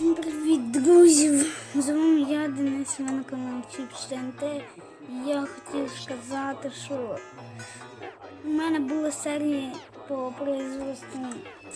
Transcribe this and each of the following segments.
Всім привіт, друзі! З вами я, Денис, каналі Чіпс ТНТ. І Я хотів сказати, що в мене була серія по производству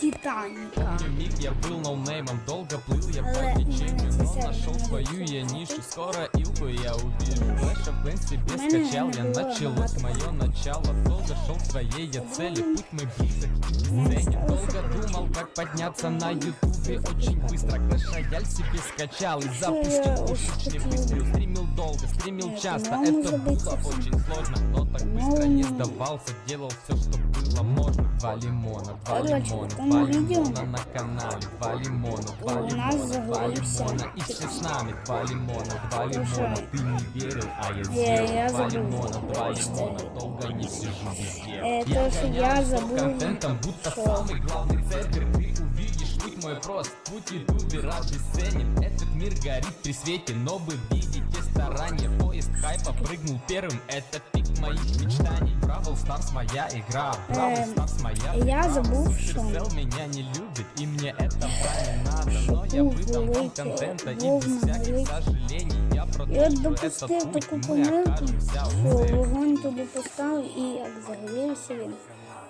Титаніка. Миг я был ноунеймом, долго плыл я Але по течению, мене ці но серії нашел не свою вийшли. я нишу. Скоро Илку я увижу. Флэш of Bang себе Мене скачал, не я було началось багато. мое начало. Долго шел к своей я цели, путь мой близок к сцене. Долго думал, как подняться на ютубе. Очень быстро Clash Royale себе скачал и запустил я пушечный хотел. выстрел. Стримил долго, стримил Нет, часто. по-моему, Это забыть было совсем. очень сложно, но так быстро По-моему. не сдавался. Делал все, что было можно. Два лимона, два Короче, лимона, два лимона на канале. Два лимона, два У нас лимона, два загорелся. лимона. И все с нами. Два лимона, два лимона. Ты не верил, а я Я- я сделал. Два забыл. лимона, два лимона. Долго не сижу везде. Э, то, что я забыл, контентом, будто самый главный центр. Ты увидишь путь мой прост. Путь ютубера бесценен. Этот мир горит при свете, но вы видите старания. Поезд хайпа прыгнул первым. Это пик моих мечтаний. Бравл Старс моя игра. Бравл Эм, Старс моя я душа. забыл, Supercell что- меня не любит, и мне это не надо. Но я Шипу выдам вам велике, контента, и без вовна всяких велике. сожалений я І от продолжу допустив этот путь. таку Мы помилку, окажемся у що цели. вогонь туди поставив і як загорівся він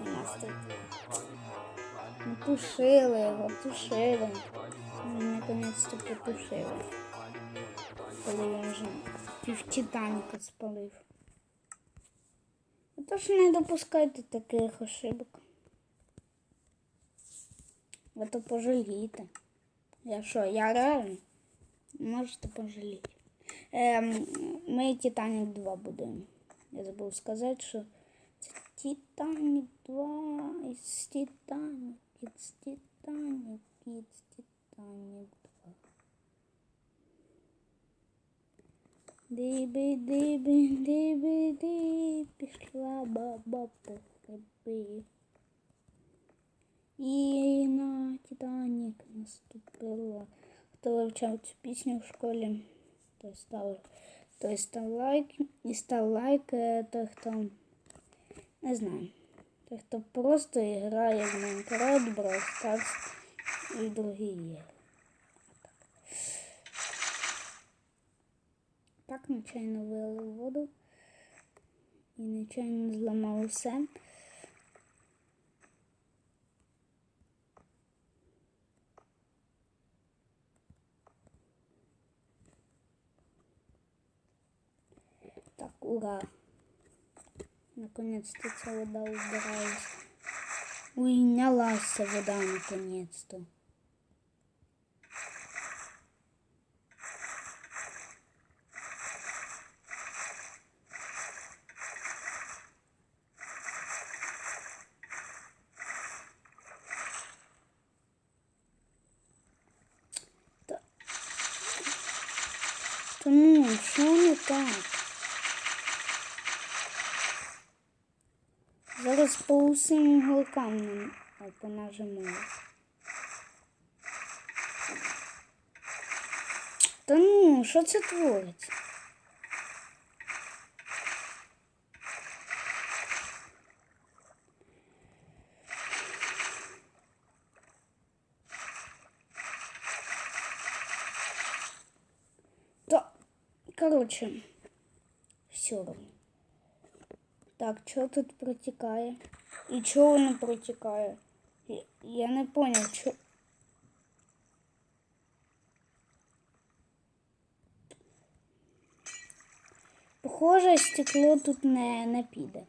у нас тут. Ми тушили його, тушили. Ми наконець-то потушили. Коли він вже пів Титаніка спалив. Тож не допускайте таких ошибок. А то пожалієте. Я що, я реально? Можете пожаліти. Ем, ми Титанік 2 будемо. Я забув сказати, що це Титанік 2 із Титанік, із Титанік, із Титанік 2. Диби, диби, диби, ди, пішла баба по гриби. І на Титанік наступила. Хто вивчав цю пісню в школі, той став, той став лайк і став лайк, е, той, хто не знаю. Той, хто просто грає в Майнкрафт, Brawl Stars і другі ігри. Так, нечайно вилив воду і нечайно зламав все. Так, ура. Наконец-то ця вода убиралась. Уйнялася вода наконец-то. Так? Зараз по усім голкам нам. Та ну, що це твориться? Та, коротше, все равно. Так, що тут протікає? І чого воно протікає? Я, я не поняв, що. Похоже, стекло тут не, не піде.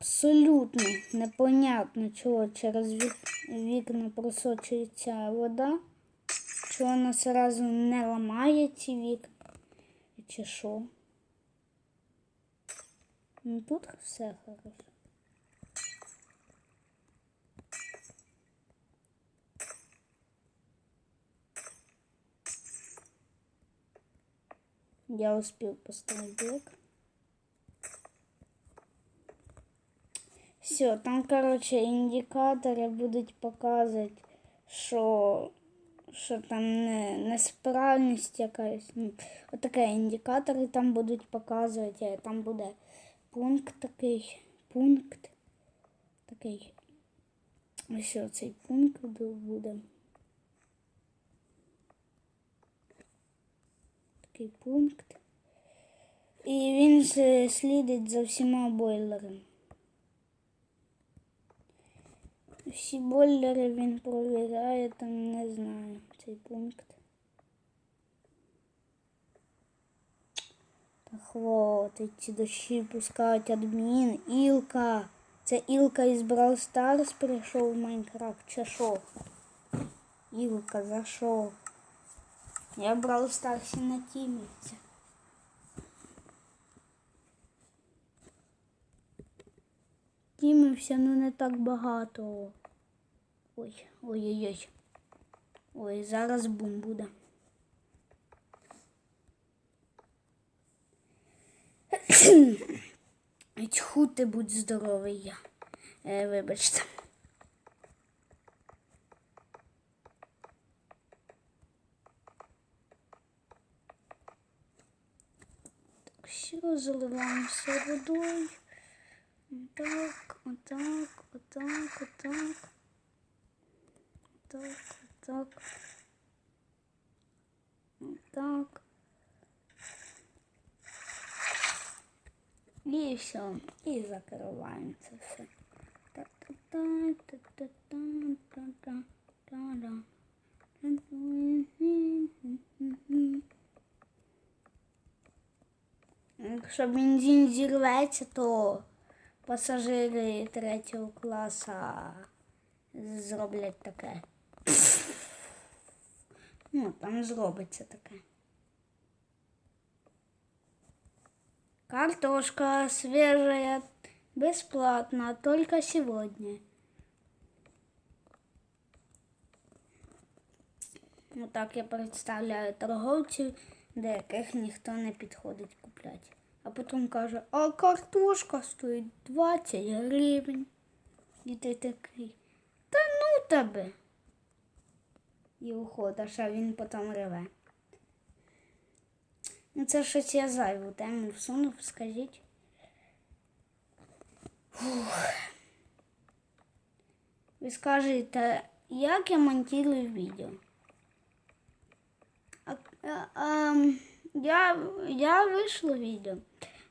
Абсолютно непонятно, чого через вікна просочується вода. Чи вона зразу не ламає ці вікна? Чи що? Ну тут все хорошо. Я успел поставить блок. Все, там, короче, індикатори будуть показувати, що, що там не, несправність якась. Ну, Отаке індикатори там будуть показувати, а там буде пункт такий. Пункт. Такий. Ось цей пункт буде. Такий пункт. І він с- слідить за всіма бойлерами. Всі бойлери він провіряє, там не знаю цей пункт. Та хватить, ці дощі пускають адмін, Ілка. Це Ілка із Brawl Stars прийшов в Майнкрафт, чи що? Ілка, за що? Я в Brawl Stars на тімі. Тімився, ну не так багато. Ой, ой-ой-ой. Ой, зараз бум буде. Тьху ти будь здоровий я. Е, вибачте. Так, все, заливаємося водою. Так, отак, отак, отак. Так, так. Так. І все. І закриваємо це все. Та-та-та-та-та-та-та-та. Якщо бензин зірветься, то пасажири третього класу зроблять таке. Ну, там зробиться таке. Картошка свежая, бесплатно, только сегодня. Ну так я представляю торговців, до яких ніхто не підходить купляти. А потім каже, а картошка стоїть 20 гривень. І ти такий, та ну тебе. І уходиш, а він потім реве. Ну це щось я зайву тему всунув, скажіть. Фух. Ви скажете, як я монтую відео? А, а, а, я, я вийшло відео.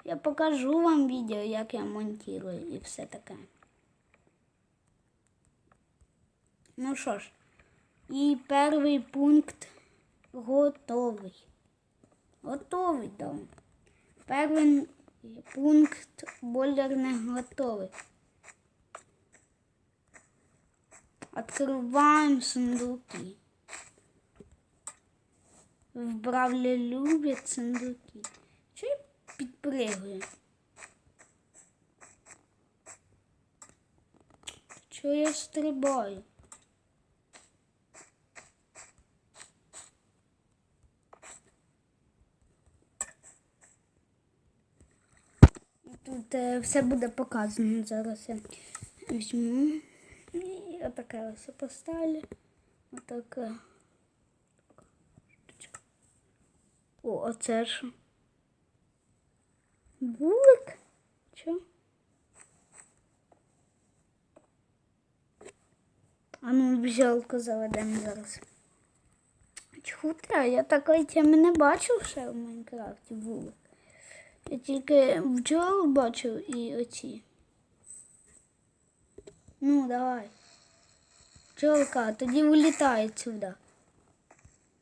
Я покажу вам відео, як я монтую і все таке. Ну що ж, і перший пункт готовий. Готовий дом. Перший пункт бойлер не готовий. Открываем сундуки. В Бравлі люблять сундуки. Чого я підпригую? Чого я стрибаю? Тут е, все буде показано. Зараз я візьму. І отаке ось поставлю. Отаке. О, оце що? Вулик? Чо? А ну, бджолку заведемо зараз. Чхутра, я такої теми не бачив ще в Майнкрафті вулик. Я тільки бджол бачив і оці. Ну, давай. Бджолка, тоді вилітай сюди.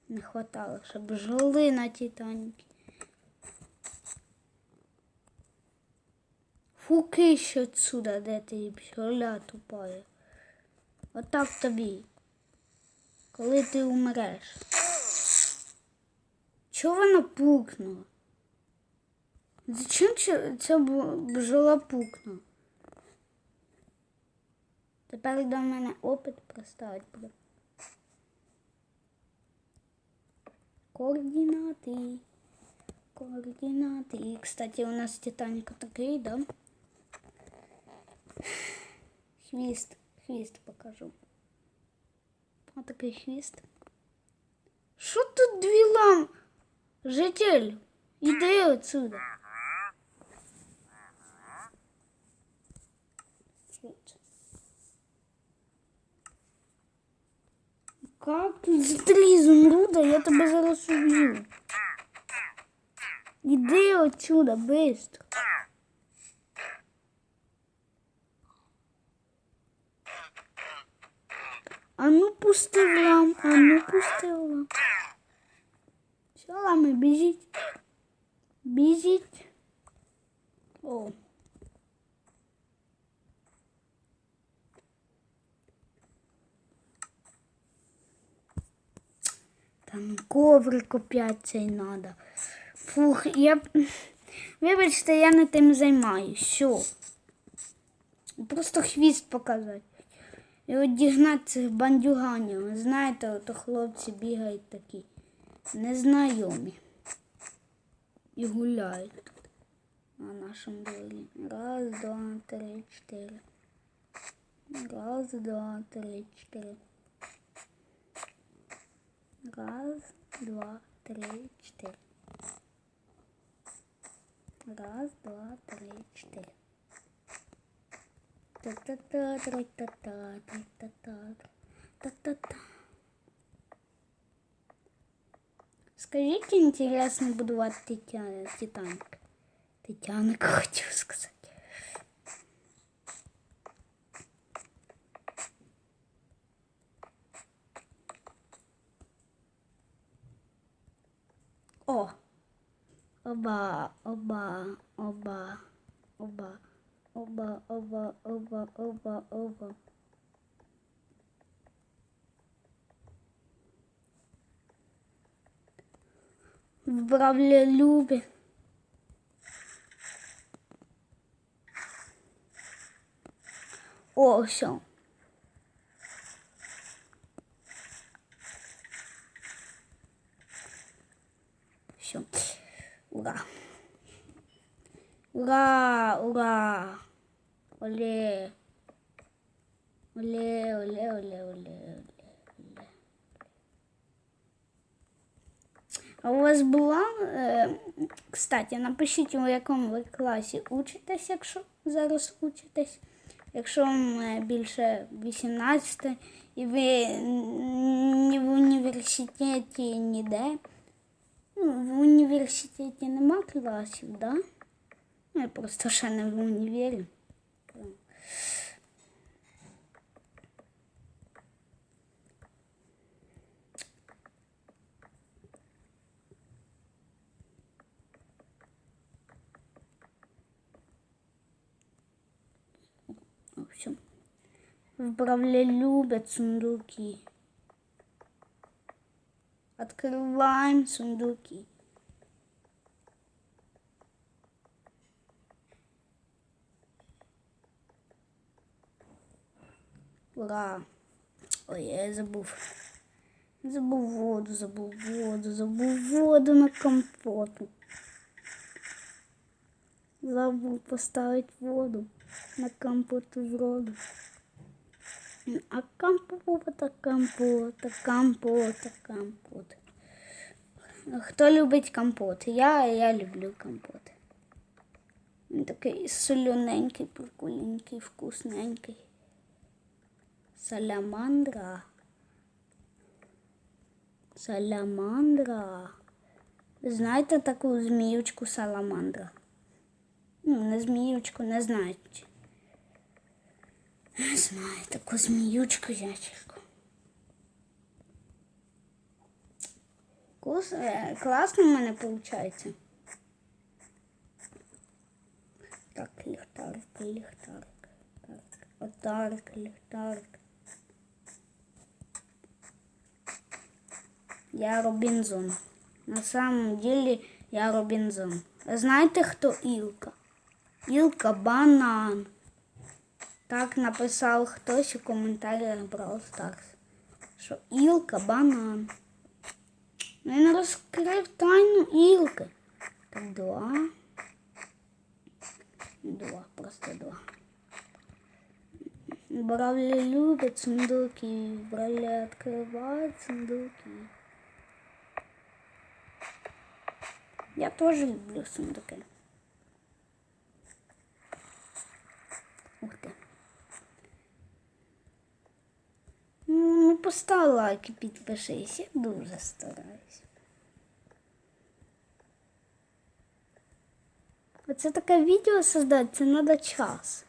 Не хватало, щоб жили на Титаніки. Фуки ще отсюда, де ти бджоля тупая. Отак тобі. Коли ти умреш. Чого вона пукнула? Зачем ця- бу- пукнула? Тепер до мене опит проставить буде. Координаты. Координаты. И, кстати, у нас Титаника такие, да? Хвист. Хвист покажу. Вот такой хвист. Что тут две лам? Житель, иди отсюда. Вот. Как тут за три изумруда? Я тебе зараз убью. Иди отсюда, быстро. А ну пусти в лам, а ну пусти в лам. Все, лами, біжіть. Біжіть. О. Там коврик опять цей надо. Фух, я. Вибачте, я не тим займаюсь. Що? Просто хвіст показати. І одігнати цих бандюганів. Ви знаєте, ото хлопці бігають такі незнайомі. І гуляють тут на нашому дворі. Раз, два, три, чотири. Раз, два, три, чотири. Раз, два, три, четыре. Раз, два, три, четыре. Та-та-та, та-та-та, та-та-та, та та Скажите, интересно, буду от Титаник Титянок хочу сказать. Оба, оба, оба, оба, оба, оба, оба, оба, оба. Вбравля любі. О, все. Все. Ура, ура. Оле. Оле, оле, оле, оле, оле. А у вас була, е, кстати, напишіть, у якому ви класі учитесь, якщо зараз учитесь. Якщо вам е, більше 18 і ви ні в університеті ніде. Ну, в університеті нема класів, да? Ну, я просто ще не в універі. В общем, вправля любят сундуки. Открываем сундуки. Ура! Ой, я забув. Забув воду, забув воду, забув воду на компоту. Забув поставити воду на компоту в роду. А компота, компота, компота, компот. Хто любить компот? Я, я люблю компот. Він такий солоненький, прикольненький, вкусненький. Саламандра. Саламандра. Знаєте таку зміючку саламандра? Ну, не зміючку, не знаєте. Не знаю, таку зміючку ячерку. Е, класно в мене виходить. Так, ліхтарик, ліхтарик. Так, отарик, ліхтарик. Я Робінзон. На самом деле я Робінзон. Знаєте, хто Ілка? Ілка банан. Так написав хтось у коментарях Brawl Stars. Що Ілка банан. Він розкрив тайну Ілки. Так, два. Два, просто два. Бравли любят сундуки, бравли открывают сундуки. Я тоже люблю сундуки. Ух ты. Ну, ну постав лайк і я дуже стараюсь. Это такое видео создать, це надо час.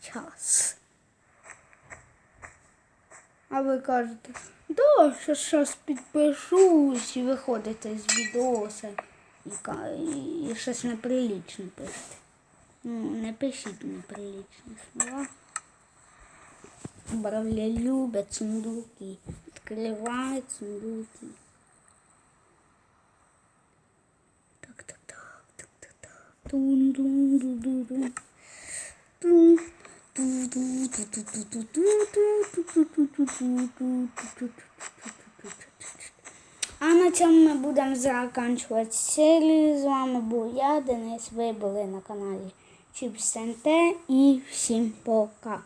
Час. А вы кажете, да, сейчас щас підпишусь і виходите з відоса. І, щось неприлічне пишете. Ну, не пишіть неприлічні слова. Бравля любят сундуки, открывают сундуки. Так, так, так, так, так, так. Тун, тун, ду, ду, ду. Тун. Ту, ту, ту, ту, ту, ту, ту, ту, ту, ту, ту, на цьому ми будемо закінчувати серію. З вами був я, Денис. Ви були на каналі Чіпсенте і всім пока.